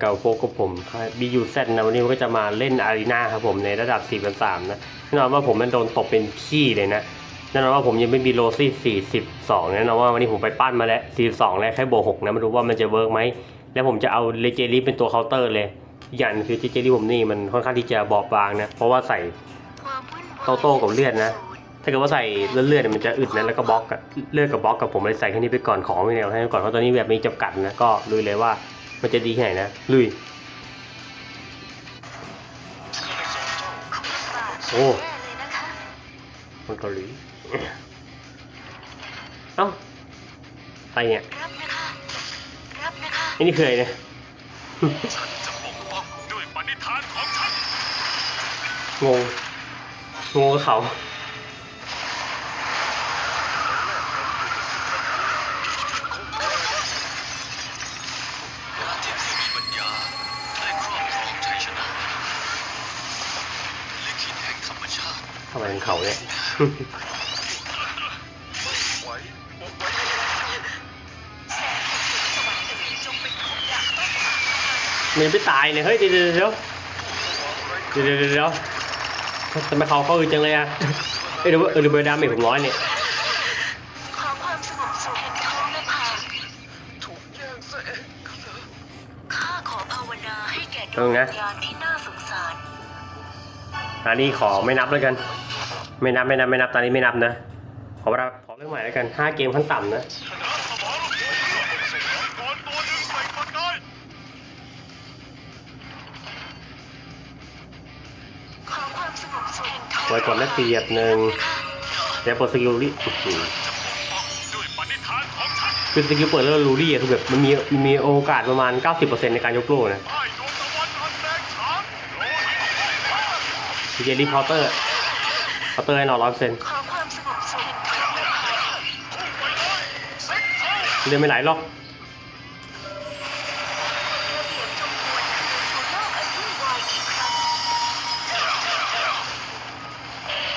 เก่าโฟกับผมบียูเซนะวันนี้ผมก็จะมาเล่นอารีนาครับผมในระดับ4 3 3นะแน่นอนว่าผมมันโดนตบเป็นขี้เลยนะแน่นอนว่าผมยังไม่มีโรซี่42แน่นอนว่าวันนี้ผมไปปั้นมาแล้ว 42 แล้วแค่โบวก6นะมาดูว่ามันจะเวิร์กไหมแล้วผมจะเอาเลเจอรี่เป็นตัวเคาน์เตอร์เลย อย่างหนึ่งคือเลเจอรี่ผมนี่มันค่อนข้างที่จะบอบบางนะเพราะว่าใส่โตโต้กับเลือดนะถ้าเกิดว่าใส่เลือดเลือดเนี่ยมันจะอึดนะแล้วก็บล็อกเลือดกับบล็อกกับผมเลยใส่แค่นี้ไปก่อนของไม่เอาให้ก่อนเพราะตอนนี้แบบมีจำกัดนะก็ลุยเลยว่า มันจะดีแค่ไหนนะ ลุย โอ้คนเกาหลีเอ้าอะไรเนี่ยรับนะคะรับนะคะไอ้นี่คืออะไรเนี่ยฉันจะปกป้องด้วยปณิธานของฉันงงงงกับเขา เขาเนี่ยไว้บอกไว้มันไม่ตายเนี่ยเฮ้ยเดี๋ยวเดี๋ยวเดี๋ยวเดี๋ยวเดี๋ยวทำไมเขาเขาอึดจังเลยอะเอ้ยเดี๋ยวเออเดี๋ยวเบอร์ดาเมจผมร้อยเนี่ยขอความสงบสุขแห่งท้องและผาถูกแย่งซะเออภาวนาให้แก่ดเอาวงไงวิญญาณที่น่าสงสารอันนี้ขอไม่นับแล้วกัน ไม่นับไม่นับไม่นับตอนนี้ไม่นับนะขอเวลาขอเรื่องใหม่แล้วกันห้าเกมขั้นต่ำนะชนะสมรภูมิเราเสกน้อยก่อนตัวหนึ่งใส่คนได้ขอความสงบสุขแห่งท้องไว้ก่อนได้เปรียบหนึ่งเดี๋ยวเปิดสกิลลี่อื้อหือจะปกป้องด้วยปณิธานของฉันคือสกิลเปิดแล้วลูรี่อะคือแบบมันมีมันมีโอกาสประมาณ 90%ในการยกโล่นะใต้ดวงตะวันอันแดงฉานโลหิตของข้าดีเจรีพอร์เตอร์ พอร์เตอร์ให้นอนร้อยเปอร์เซ็นต์ขอความสงบสุขแห่งท้องและผาพุ่งไปเลยเซ็ตเข้าเรียนไม่ไหลหรอกระเบียบจงหวนคืนสู่โลกอันวุ่นวายอีกครั้ง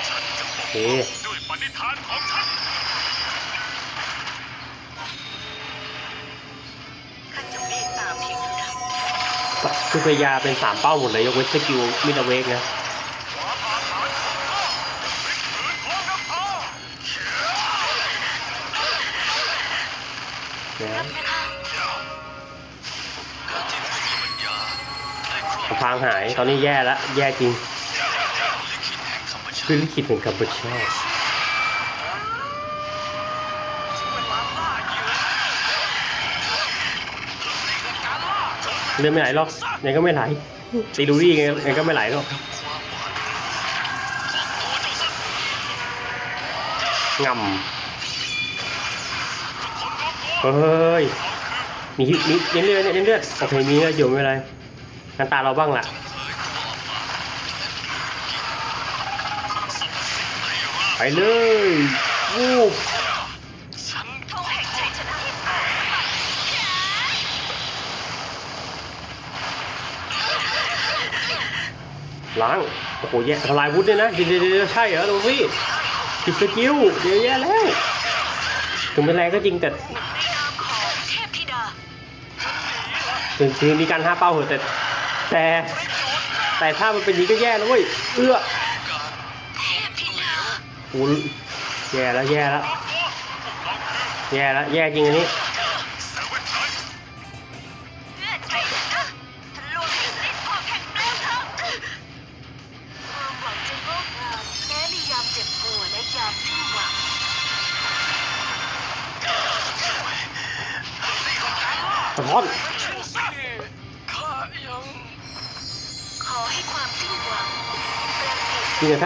ฉันจะปโอกเคป้องด้วยปณิธานของฉันข้าจะเมตตาเพียงเท่านั้นคือพยาเป็นสามเป้าหมดเลย ยกเว้นสกิลมิดเวกนะางหายตอนนี้แย่แล้วแย่จริง คือลิขิตถึงกัมพูชาเรียนไม่ไหลหรอกยังก็ไม่ไหลตีดูรี่ยังก็ไม่ไหลหรอกควงำเฮ้ย มีมีเน้นเลือดเนี่ยเน้นเลือดโอเคมีเลือดอยู่ไม่เป็นไร งั้นตาเราบ้างล่ะไปเลยวูบฉันทงแห่งชัยชนะล้าง โอ้โห แย่ทลายวุฒิเนี่ยนะเดี๋ยวเดี๋ยวเดี๋ยวใช่เหรอดูสิผิดสกิลเดี๋ยวแย่แล้ว ถึงเป็นแรงก็จริงแต่ในนามของเทพธิดาถึงถึงมีการห้าเป้าเหอะแต่ แต่แต่ถ้ามันเป็นนี้ก็แย่แล้วเว้ย เอื้อโอ้โหแย่แล้วแย่แล้วแย่แล้วแย่จริงอันนี้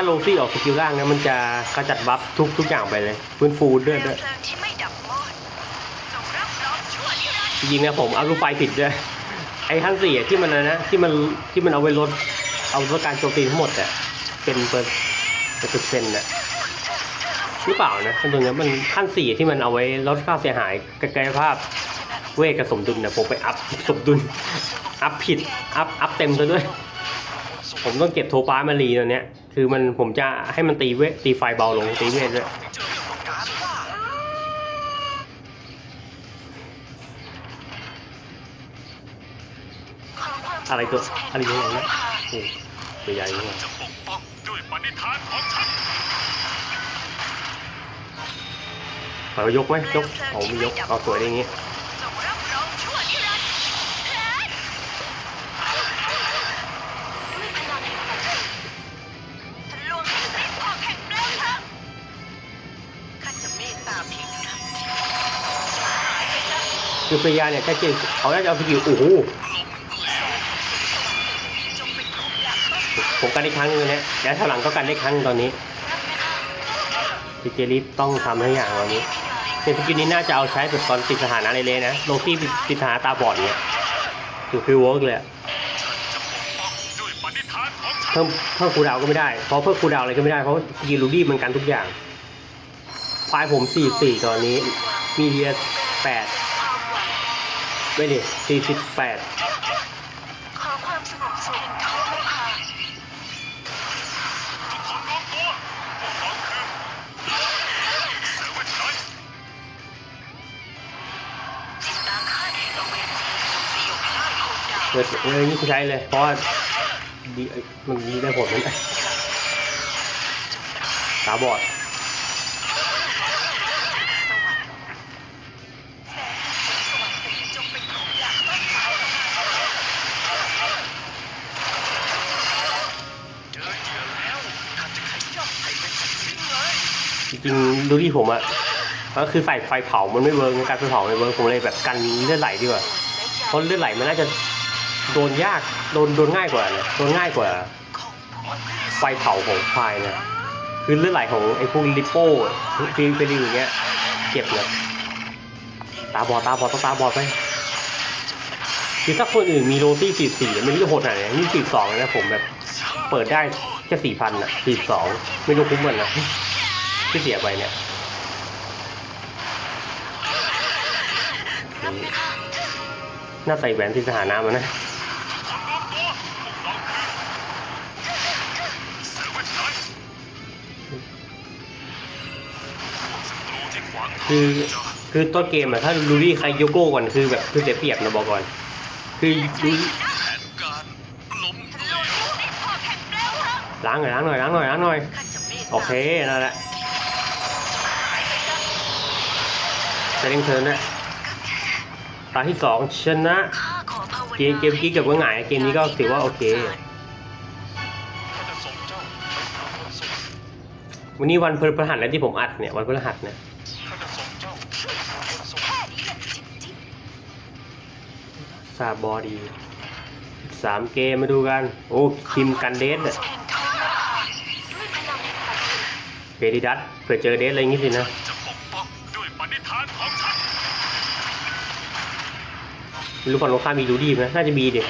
าโลซี่ออกสกิลล่างนะมันจะขจัดบัฟทุกทุกอย่างไปเลยฟื้นฟูด้วยด้วยเพลิงที่ไม่ดับมอดจริงนะผมเอาลูกไฟผิดด้วยไอ้ขั้นสี่ที่มันอะนะที่มันที่มันเอาไว้ลดเอาลดการโจมตีทั้งหมดอะเป็นเปอร์เป็นเปอร์เซ็นต์อะหรือเปล่านะตรงนี้มันขั้นสี่ที่มันเอาไว้ลดค่าเสียหายกายภาพเวทกับสมดุลนะผมไปอัพสมดุลอัพผิดอัพอัพเต็มซะด้วย ผมต้องเก็บโทปามารีตัวเนี้ย คือมันผมจะให้มันตีเวทตีไฟเบาลงตีเวทด้วยอะไรตัวอะไรอย่างเงี้ยโอ้ตัวใหญ่มากจะปกป้องด้วยปณิธานของฉันขอยกไหมยกเอาไม่ยกเอาสวยได้อย่างงี้จ คือเฟียเนี่ยแค่เจเขาน่าจะเอาสกิลโอ้โหจงเป็นของหลักบ้างผมกันได้ครั้งนึงนี่ยแล้วถหลังก็กันได้ครั้งตอนนี้พีเจลิฟต้องทำให้อย่างตอนนี้ในสกิลนี้น่าจะเอาใช้แบบตอนติดสถานะเลยๆนะโลฟี่ติดสถานะตาบอดเนี่ยคือคือเวิร์กเลยเพิ่มเพิ่มคูดาวก็ไม่ได้ เพราะเพิ่มคูดาวอะไรก็ไม่ได้ เพราะสกิลลูดี้มันกันทุกอย่างไฟล์ผม44ตอนนี้ มีเดีย8ความหวังไม่ ดิ48ขอความสงบสุขแห่งท้องนภาทุกคนรวมตัวพวกเราคือเซเว่นไนท์ติดตามข้าในตัวเวทีสยบไล่คนดาวเว้ยวนี่คือใช้เลย เพราะว่าดีมันดีได้ผลมันตาบอด ริงๆดูที่ผมอะก็คือใส่ไฟเผามันไม่เวิร์กการไฟเผาไม่เวิร์กผมเลยแบบกันเลือดไหลดีกว่าเพราะเลือดไหลมันน่าจะโดนยากโดนโดนง่ายกว่านะโดนง่ายกว่า ไฟเผาของพายนะคือเลือดไหลของไอ้พวกลิปโป้ฟิลฟิลิงอย่างเงี้ยเจ็บเนะตาบอดตาบอดต้องตาบอดไปคือถ้าคนอื่นมีโรซี่สี่สี่ไม่รู้จะโหดขนาดไหนนี่สี่สองนะผมแบบ เปิดได้แค่สี่พันอะสี่สองไม่รู้คุ้มกันนะ ที่เสียไปเนี่ยรับไหมคะน่าใส่แหวนที่สถานะมันนะทุกคนรวมตัวพวกเราคือเซเว่นไนท์ศัตรูที่ขวางทางคือเจ้าคือต้นเกมอะถ้าลูรี่ใครโยโก้ก่อนคือแบบคือเสียเปรียบนะบอกก่อน คือลูรี่แผนการล้มเหลโลวดให้เสด็จพ่อแห่งเปลวเพลิงล้างหน่อยล้างหน่อยล้างหน่อยล้างหน่อยข้าจะเมตตาโอเคนั่นแหละ จะเล่นเทิร์นนะตาที่สองชนะเกมเกมกี้เกือบว่าหงายเกมนี้ก็ถือว่าโอเควันนี้วันพฤหัสแล้วที่ผมอัดเนี่ยวันพฤหัสเจ้าไปพบกับสุขแค่นี้แหละซาบอดีอีกสามเกมมาดูกัน โอ้ทีมกันเดสเนี่ยแห่งท้องนภาด้วยพลังแห่งปกติเฟรดิดัสเผื่อเจอเดสอะไรอย่างงี้สินะ รู้ฝั่งตรงข้ามมีดูดีไหมน่าจะมีเดิ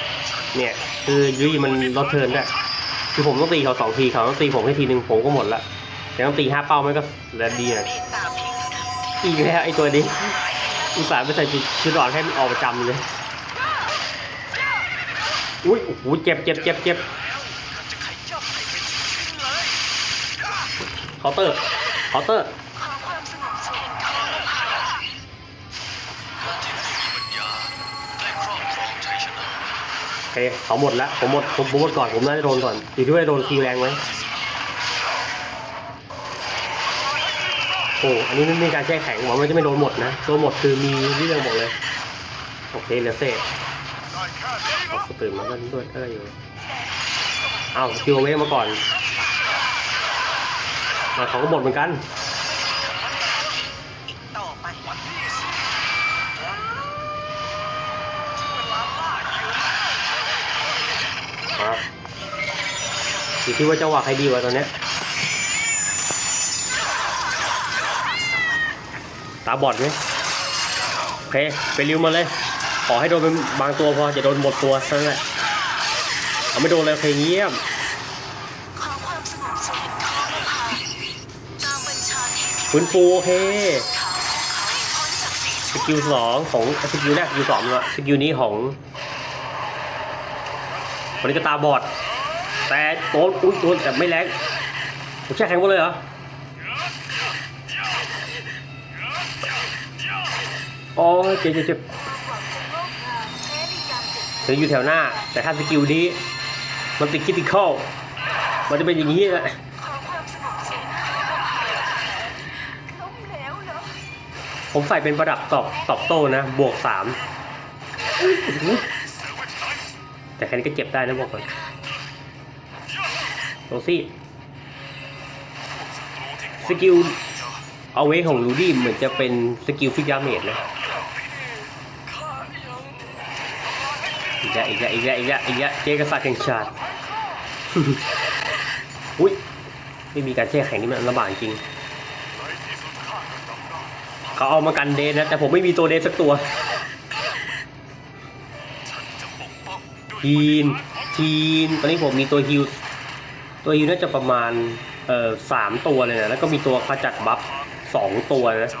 เนี่ย คือดูดีมันลดเทิร์นได้วยคือผมต้องตีเขาสองทีเขาต้องตีผมแค่ทีหนึ่งผมก็หมดละแต่ต้องตีห้าเป้ามันก็แล้วดีนะเมตตาเพียงเท่านั้นอีกแล้วไอ้ตัวนี้อุตส่าห์ไปใส่ชุดชุดอ่อนให้มันออกประจำเลยอุ้ยโอ้โหเจ็บเจ็บเจ็บเจ็บเคาน์เตอร์เคาน์เตอร์ เคเขาหมดละผมหมดผมหมดก่อนผมน่าจะโดนก่อนอยู่ที่ว่าโดนคิวแรงไหมโอ้อันนี้ไม่มีการแช่แข็งหวังว่าจะไม่โดนหมดนะโดนหมดคือมีเรื่องบอกเลยโอเคเหลือเศษเหรเอาสตื่นมาก็ด้วยเอออยู่เอาสกิลเวมาก่อนอเขาก็หมดเหมือนกัน ครับอยู่ที่ว่าจังหวะใครดีกว่าตอนเนี้ยตาบอดไหมโอเคไปริ้วมาเลย ขอให้โดนเป็นบางตัวพอจะโดนหมดตัวเท่านั้นแหละเอาไม่โดนเลยโอเคเงียบฟื้นฟูโอเคสกิลสองของสกิลแรกสกิลสองอะสกิลนี้ของ คนนี้ก็ตาบอด แต่โดนอุ้ยโดนแต่ไม่แรงผมแช่แข็งหมดเลยเหรออ๋อเจ็บเจ็บเจ็บความหวังจะงอกงามแม้ในยามเจ็บปถึงอยู่แถวหน้า แต่ถ้าสกิลนี้มันติดคิติคอลมันจะเป็นอย่างนี้แหละผมใส่เป็นประดับตอบตอบโต้นะ บวกสาม แต่แค่นี้ก็เจ็บได้นะบอกก่อนโรซี่สกิลเอาเวของลูดี้เหมือนจะเป็นสกิลฟิกดาเมจนะอีกแล้วอีกแล้วอีกแล้วอีกแล้วอีกแล้วเจกษัตริย์แห่งชาติอุ้ยไม่มีการแช่แข็งนี่มันลำบากจริง เขาเอามากันเดนนะ แต่ผมไม่มีตัวเดนสักตัว ป้องด้วยทีนทีนตอนนี้ผมมีตัวฮิวตัวฮิวน่าจะประมาณเอ่อสามตัวเลยนะแล้วก็มีตัวขจัดบัฟสองตัวนะ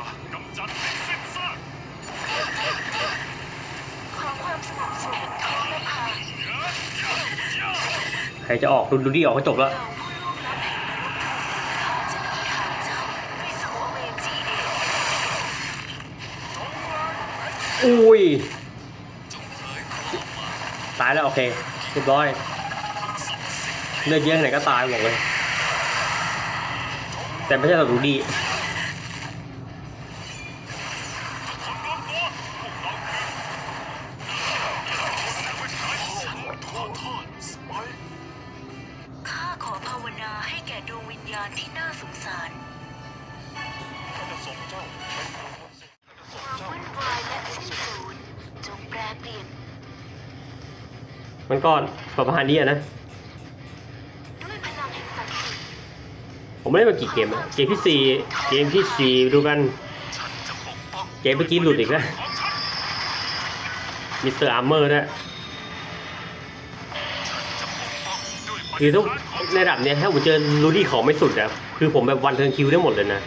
ใครจะออกดูดูดีออกก็จบแล้วเราผู้ล่วงลับแห่งมนุษย์ข้าจะนำทางเจ้าไปสู่อเวอุ้ย ตายแล้วโอเคเรียบร้อยเลือดเยอะขนาดไหนก็ตายหมดเลย แต่ไม่ใช่ศัตรูดี มันก็ประมาณนี้นะ ผมไม่ได้มากี่เกมอะเกมที่สี่เกมที่สี่ดูกัน เกมเมื่อกี้หลุดอีกแล้วมิสเตอร์อาร์เมอร์ด้วยจะปกป้องด้วยคือทุกในระดับเนี้ยถ้าผมเจอรูดี้ของไม่สุดอะคือผมแบบวันเทิร์นคิวได้หมดเลยนะ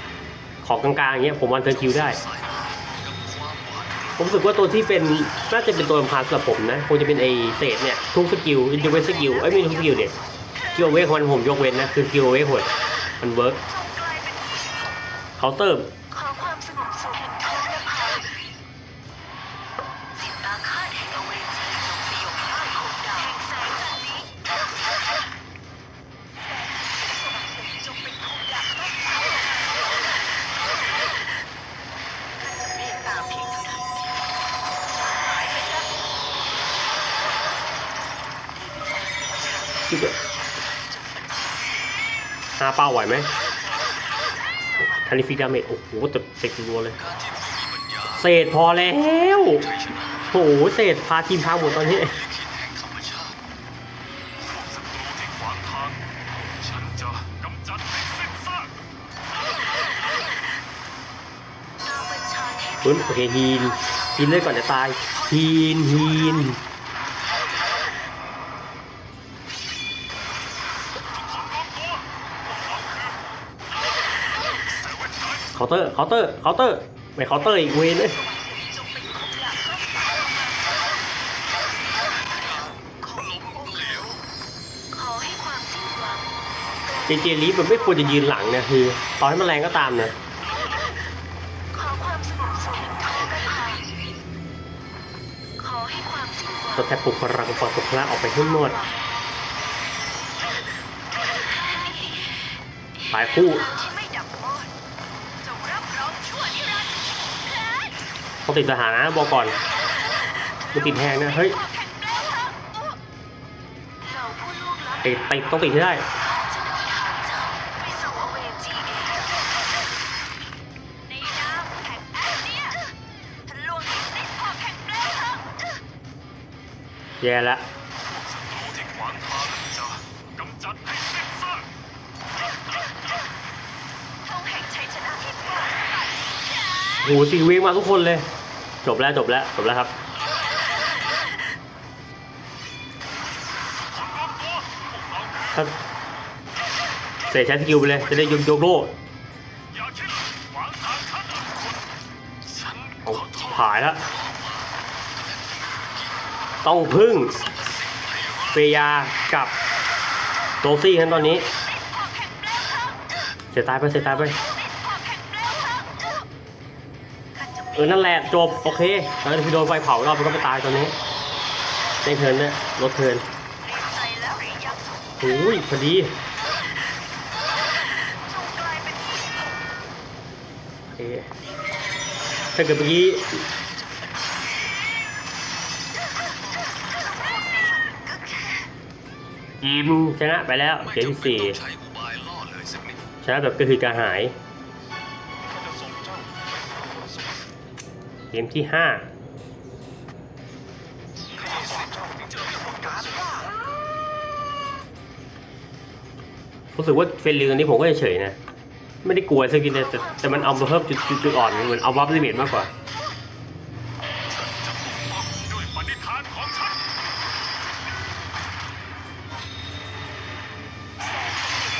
ของกลางๆอย่างเงี้ยผมวันเทิร์นคิวได้ ผมรู้สึกว่าตัวที่เป็นน่าจะเป็นตัวสำคัญสำหรับผมนะคงจะเป็นไอเศษเนี่ยทุกสกิลอินดูเวสสกิลไอ้ไม่ทุกสกิลเด็ดกิลเวกมันผมยกเว้นนะคือกิลเวกหดมันเวิร์กเป็นเคาน์เตอร์าเป้าไหวไหมทันนิฟิกดาเมจโอ้โหแต่เสกรัวเลย เศษพอแล้วโอ้โหเศษพาทีมพังหมดตอนนี้ลิขิตแห่งธรรมชาติศัตรูที่ขวางทางฉันเพปึ๊บโอเคฮีนฮีนเลยก่อนจะตายฮีนฮีนาน์เตอร์เคาน์เตอร์เคาน์เตอร์ไม่เคาน์เตอร์อีกเวนเลยจงเป็นคมดาบต้นเท้าเขาล้มเหลวขอให้ความสิ้นหวังเจเจลีฟมันไม่ควรจะยืนหลังนะคือตอนให้มันแรงก็ตามนะขอความสงบสุขแห่งท้องนภาขอให้ความสิ้นหวังตัวแทบปลุกพลังฝั่งตกพละออกไปให้หมดตายคู่ ต้องติดสถานะบอกก่อนไม่ติดแทงนะเฮ้ยเราผู้ล่วงลับติดติดต้องติดให้ได้แย่แล้ว โหสี่เวงมาทุกคนเลย จบแล้วจบแล้วจบแล้วครับ ถ้าเสร็จใช้สกิลไปเลย จะได้ยกยกโลดขวางทางฉันนะคนฉันขเอาอโทษผายแล้วต้องพึ่งเฟยากับโรซี่กันตอนนี้ เสียตายไปเสียตายไป เออนั่นแหละจบโอเคแล้วพี่โดนไฟเผารอบมันก็ไปตายตอนนี้ได้เทิร์นด้วยรถเทิร์นโอ้ยพอดีโอเคถ้าเกิดเมื่อกี้ก็แค่ทีมชนะไปแล้วเกมที่สี่ชนะแบบก็คือกระหาย กมที่ห้ารู้สึกว่าเฟรนลิงอันนี้ผมก็เฉยนะ ไม่ได้กลัวสักทีเลยแต่แต่มันเอาเพิ่มจุดจุดอ่อนเหมือนเอาวับลิเมตมากกว่าจะปยิงฉัน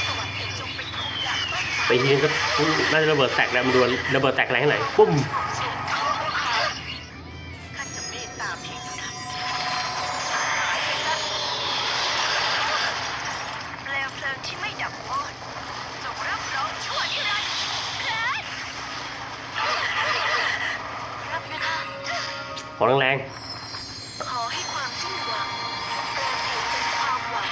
สวรรค์เองจงเป็นคงอยากต้นไปทีนึงก็น่าจะระเบิดแตกแล้วมันดวลระเบิดแตกแรงไหนปุ้ม ของแรงขอให้ความสิ้นหวังแปลเปลี่ยนเป็นความหวัง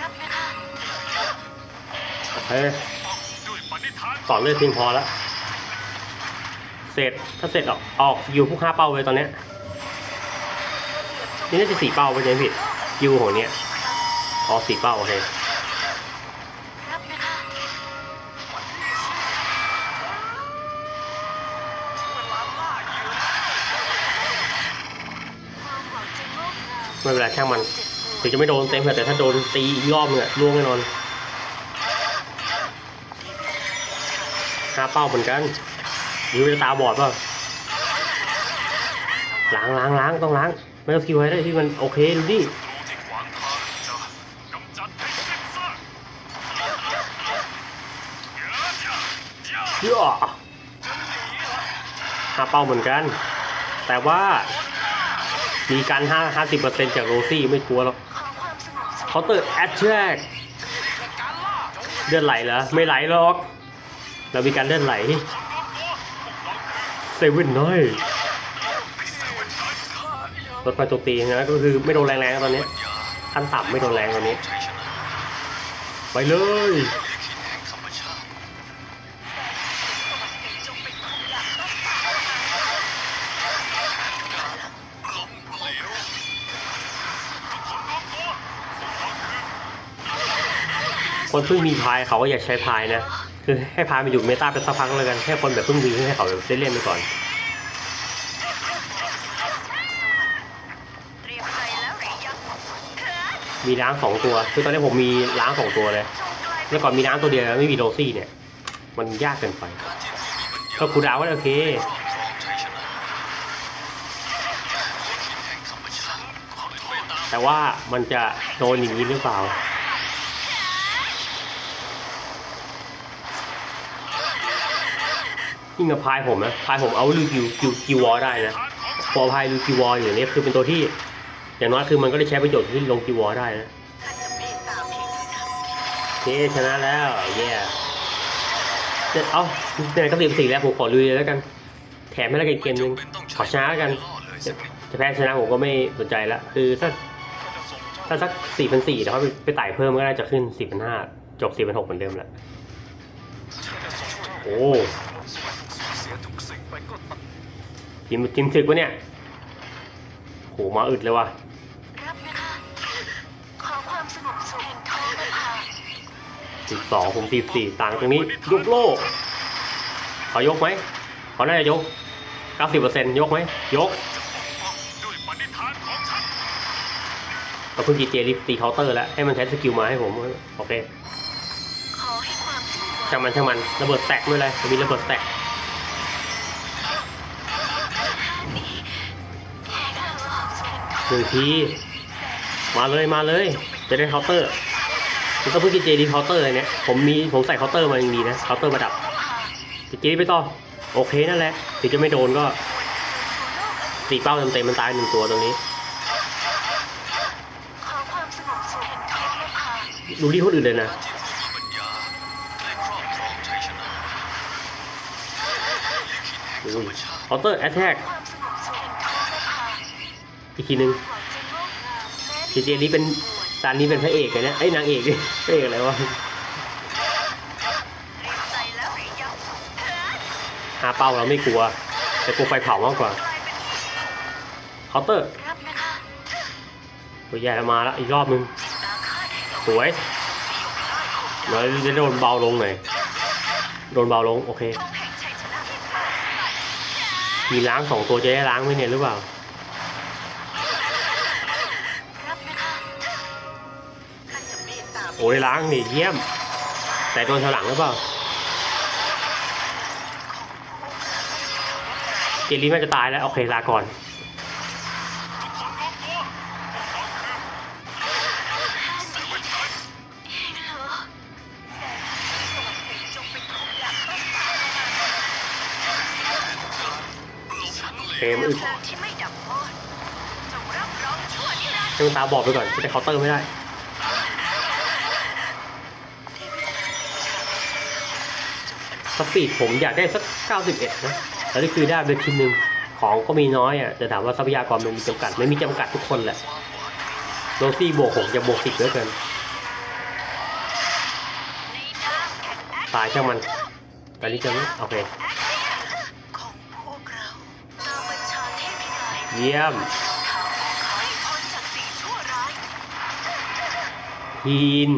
รับนะคะๆโอเคด้วยปณิธานต่อเลือดเพียงพอแล้วเสร็จถ้าเสร็จออกออกอยู่พวกห้าเป้าเลยตอนเนี้ยนี่น่าจะสี่เป้าไปใช่ไหมผิดคิวของเนี้ยอ๋อสี่เป้าโอเค ไม่เป็นไรช่างมันถึงจะไม่โดนเต็มแต่ถ้าโดนตีอีกรอบนึงอะล่วงแน่นอนหาเป้าเหมือนกันยิวจะตาบอดป่าล้างล้างล้างต้องล้างไม่ต้องคิวไว้ได้ที่มันโอเคดูดิศัตรูที่ขวางทางจะกำจัดให้สิ้นซากเยอะหาเป้าเหมือนกัน แต่ว่า มีการห้าห้าสิบเปอร์เซ็นต์จากโรซี่ไม่กลัวหรอกขอความสงบสุขาเตอร์แอดแทกเลือดไหลเหรอไม่ไหลหรอก เรามีการเลือดไหลเซเว่นน้อยรถไฟตัวตีนะก็คือไม่โดนแรงๆตอนนี้ขั้นต่ำไม่โดนแรงตอนนี้ ไปเลย คนเพิ่งมีพายเขาก็อยากใช้พายนะ คือให้พายมาอยู่เมตาเป็นสักพักแล้วกันแค่คนแบบเพิ่งมีให้เขาได้เล่นไปก่อนเรียมใจแล้วหรือยังคลายมีล้างสองตัว คือตอนนี้ผมมีล้างสองตัวเลยเป็นแล้วก่อนมีล้างตัวเดียวไม่มีโรซี่เนี่ย มันยากเกินไป ก็คูดาวน์ก็โอเคแห่งธรรมชาติขอโทษตามแต่ว่ามันจะโดนอย่างนี้หรือเปล่า ยิ่งกับพายผมนะพายผมเอาลูกิวกิวกิววอได้นะพอพายลูกิววออยู่เนี่ยคือเป็นตัวที่ อย่างน้อยคือมันก็ได้ใช้ประโยชน์ที่ลงกิววอได้นะเย้ชนะแล้วเย้เดี๋ยวเอาไหนก็สิบสี่แล้วผมขอลุยเลยแล้วกัน แถมให้แล้วกันเกมนึงขอชนะแล้วกัน จะแพ้ชนะผมก็ไม่สนใจละคือถ้าข้าจะส่งเจ้าถ้าสักสี่พันสี่แล้วเขาไปไปไต่เพิ่มก็น่าจะขึ้นสี่พันห้าจบสี่พันหกเหมือนเดิมแหละโอ้ สูญเสียทุกสิ่งไปก็ตัด ทีมทีมศึกวะเนี่ยโหมาอึดเลยว่ะรับนะคะ ขอความสงบสุขแห่งท้องนภาสิบสองผมสิบสี่ต่างตรงนี้ยกโลกขอยกไหมขอน่าจะยกเก้าสิบเปอร์เซ็นต์ยกไหมยกด้วยปณิธานของฉันเราเพิ่งจีเจรีบตีเคาน์เตอร์แล้ว ให้มันใช้สกิลมาให้ผม โอเคขอให้ความสิ้นหวังช่างมันช่างมันระเบิดแตกไม่เป็นไรมันมีระเบิดแตก หนึ่งที มาเลยมาเลย จะได้เคาน์เตอร์มันก็เพิ่งจีเจรีเคาน์เตอร์เลยเนี่ย ผมมีผมใส่เคาน์เตอร์มายังดีนะเคาน์เตอร์ประดับนภาจีเจไปต่อ โอเคนั่นแหละถึงจะไม่โดนก็ตีเป้าเต็มๆมันตายหนึ่งตัวตรงนี้ดูที่คนอื่นเลยนะเคาน์เตอร์แอตแทก อีกทีหนึ่งเจเจนี่เป็นตานนี้เป็นพระเอกเลยนะเอ้ยนางเอกดิพระเอกอะไรวะหาเป้าเราไม่กลัว แต่กลัวไฟเผามากกว่าเคาน์เตอร์ตัวใหญ่มาแล้วอีกรอบนึงสวยเราจะโดนเบาลงหน่อยโดนเบาลง โอเค มีล้างสองตัวจะได้ล้างไหมเนี่ยหรือเปล่า โอ้ยล้างนี่เยี่ยม แต่โดนฉลังหรือเปล่าเจลลี่น่าจะตายแล้ว โอเคลาก่อนจงเป็นของอยากต้องตายเกมอึดเพลิงที่ไม่ดับมอดจงรับรองชั่วนิรันดร์ให้มันตาบอดไปก่อนจะได้เคาน์เตอร์ไม่ได้ สปีดผมอยากได้สัก 91 นะแล้วนี่คือได้เป็นชิ้นหนึ่งของก็มีน้อยอะแต่ถามว่าทรัพยากรมันมีจำกัดไม่มีจำกัดทุกคนแหละโรซี่บวกผมจะบวกสิบแล้วกันตายช่างมันตอนนี้จะไม่โอเคเยี่ยมพีน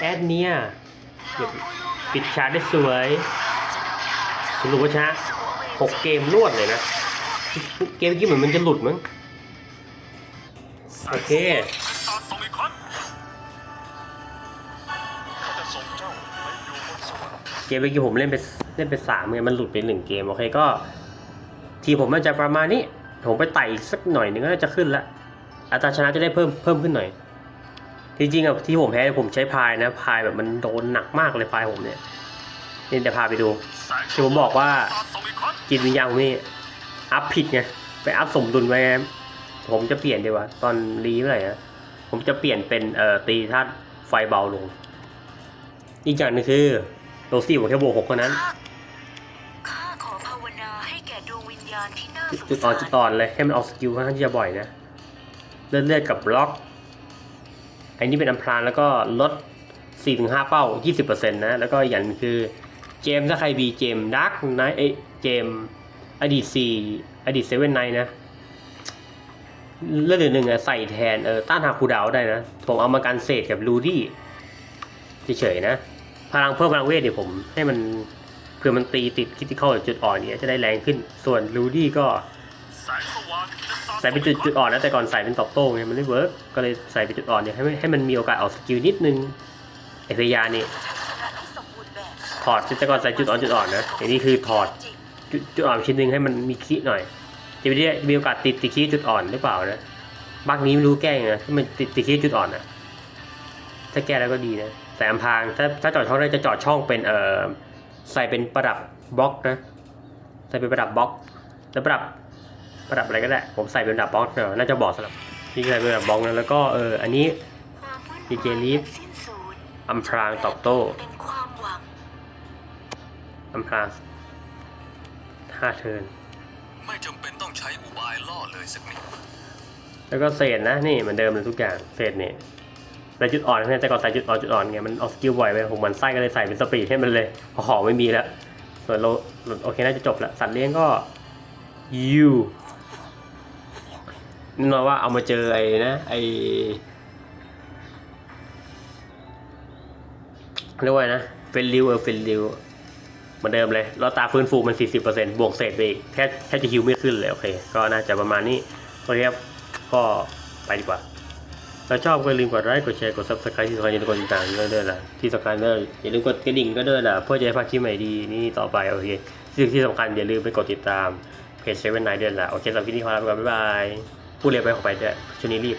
แอคเนียแอดเนียเราผู้ล่วงลับ ปิดฉากได้สวยสรุปว่าชนะสู่อเวจีหกเกมรวดเลยนะ เกมเมื่อกี้เหมือนมันจะหลุดมั้ง โอเคเกมเมื่อกี้ผมเล่นไปเล่นไปสามไงมันหลุดไปหนึ่งเกม โอเคก็ ทีผมมันจะประมาณนี้ ผมไปไต่อีกสักหน่อยหนึงก็น่าจะขึ้นละอัตราชนะจะได้เพิ่มเพิ่มขึ้นหน่อย จริงๆอะที่ผมแพ้ผมใช้พายนะพายแบบมันโดนหนักมากเลยพายผมเนี่ยนี่เดี๋ยวพาไปดูที่ผมบอกว่าจิตวิญญาณผมนี่อัพผิดไงไปอัพสมดุลไว้ผมจะเปลี่ยนดีกว่าตอนรีเมื่อไหร่นะผมจะเปลี่ยนเป็นเอ่อตีธาตุไฟเบาลง อีกอย่างหนึงคือโรซี่ผมแค่บวกหกเท่านั้นจุดอ่อนจุดอ่อนเลยให้มันออกสกิลค่อนข้างที่จะบ่อยนะเลื่อนเลือดกับบล็อก อันนี้เป็นอัมพรางแล้วก็ลด 4-5 เป้า 20%นะ แล้วก็อย่างคือเจมส์ถ้าใครบีเจมดักไนเอยเจมอดีตสี่อดีตเซเว่นไนนะเลือดหนึ่งอะใส่แทนเออต้านฮาคูดาวได้นะ ผมเอามากันเศษกับลูดี้เฉยๆนะ พลังเพิ่มพลังเวทเนี่ยผมให้มันเพื่อมันตีติดคิติคอลจุดอ่อนเนี่ยจะได้แรงขึ้นส่วนลูดี้ก็ ใส่เป็นจุดจุดอ่อนนะแต่ก่อนใส่เป็นตอบโต้ไงมันไม่เวิร์กก็เลยใส่เป็นจุดอ่อนเนี่ยให้ให้มันมีโอกาสออกสกิลนิดนึงไอเซยานี่ทัศนะที่สมบูรณ์แบบถอดแต่ก่อนใส่จุดอ่อนจุดอ่อนนะอันนี้คือถอดจุดจุดอ่อนชิ้นหนึ่งให้มันมีคีหน่อย จะไม่ได้มีโอกาสติดติคีจุดอ่อนหรือเปล่านะบักนี้ไม่รู้แก้ยังไงถ้ามันติดติคีจุดอ่อนนะถ้าแก้แล้วก็ดีนะใส่อัมพรางถ้าถ้าจอดช่องได้จะจอดช่องเป็นเอ่อใส่เป็นประดับบล็อกนะใส่เป็นประดับบล็อกแล้วประดับ ระดับอะไรก็ได้ ผมใส่เป็นประดับบล็อกเนอะน่าจะบอกสำหรับที่ใส่เป็นประดับบล็อกนะแล้วก็เอออันนี้ความวุ่นดีเจวายลิฟอันสิ้นสูญอัมพรางตอบโต้เป็นความหวังอัมพรางห้าเทิร์นไม่จำเป็นต้องใช้อุบายล่อเลยสักนิดแล้วก็เศษนะนี่เหมือนเดิมเลยทุกอย่างเศษนี่แต่จุดอ่อนเนี่ยแต่ก่อนใส่จุดอ่อนจุดอ่อนไงมันออกสกิลบ่อยไปผมหมันไส้ก็เลยใส่เป็นสปีดให้มันเลยพอหอไม่มีแล้วส่วนเราโอเคน่าจะจบแล้วสัตว์เลี้ยงก็ยูแน่นอนว่าเอามาเจอไอ้นะไอ้เรียกว่านะเฟลลิวเออเฟลลิวเหมือนเดิมเลยเราตาฟื้นฟูมัน 40%บวกเศษไปอีกแค่แค่จะฮิวไม่ขึ้นเลยโอเค ก็น่าจะประมาณนี้โอเคครับก็ไปดีกว่าถ้าชอบก็อย่าลืมกดไลค์กดแชร์กด subscribe ที่สำคัญอย่าลืมกดติดตามด้วยด้วยล่ะที่สำคัญด้วยอย่าลืมกดกระดิ่งก็ด้วยล่ะเพื่อจะได้พลาดคลิปใหม่ดีนี่ต่อไปโอเคสิ่งที่สำคัญอย่าลืมไปกดติดตามเพจเซเว่นไนด้วยล่ะโอเคสำหรับคลิปนี้ขอลาไปก่อนบ๊ายบาย ผู้เรียนไปออกไปด้วชนิดรีบ